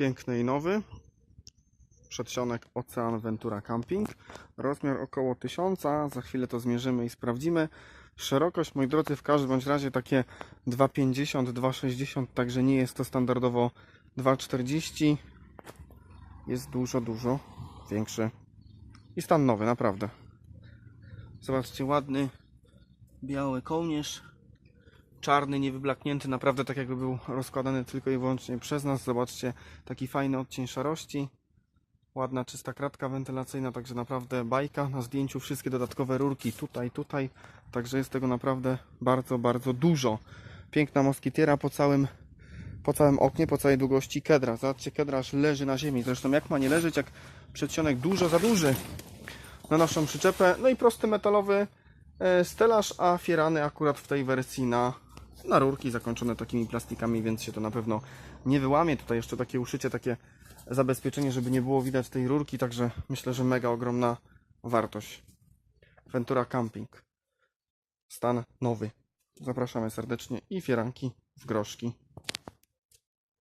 piękny i nowy. Przedsionek Ocean Ventura Camping. Rozmiar około 1000. Za chwilę to zmierzymy i sprawdzimy. Szerokość, moi drodzy, w każdym bądź razie takie 2,50, 2,60, także nie jest to standardowo 2,40. Jest dużo, dużo większy. I stan nowy, naprawdę. Zobaczcie, ładny biały kołnierz. Czarny, niewyblaknięty, naprawdę tak jakby był rozkładany tylko i wyłącznie przez nas. Zobaczcie, taki fajny odcień szarości. Ładna, czysta kratka wentylacyjna, także naprawdę bajka. Na zdjęciu wszystkie dodatkowe rurki tutaj, tutaj. Także jest tego naprawdę bardzo, bardzo dużo. Piękna moskitiera po całym, po całym oknie, po całej długości kedra. Zobaczcie, kedra aż leży na ziemi. Zresztą jak ma nie leżeć, jak przedsionek dużo za duży na naszą przyczepę. No i prosty metalowy e, stelaż, a fierany akurat w tej wersji na, na rurki zakończone takimi plastikami, więc się to na pewno nie wyłamie. Tutaj jeszcze takie uszycie, takie zabezpieczenie, żeby nie było widać tej rurki, także myślę, że mega ogromna wartość. Ventura Camping. Stan nowy. Zapraszamy serdecznie i fieranki w groszki.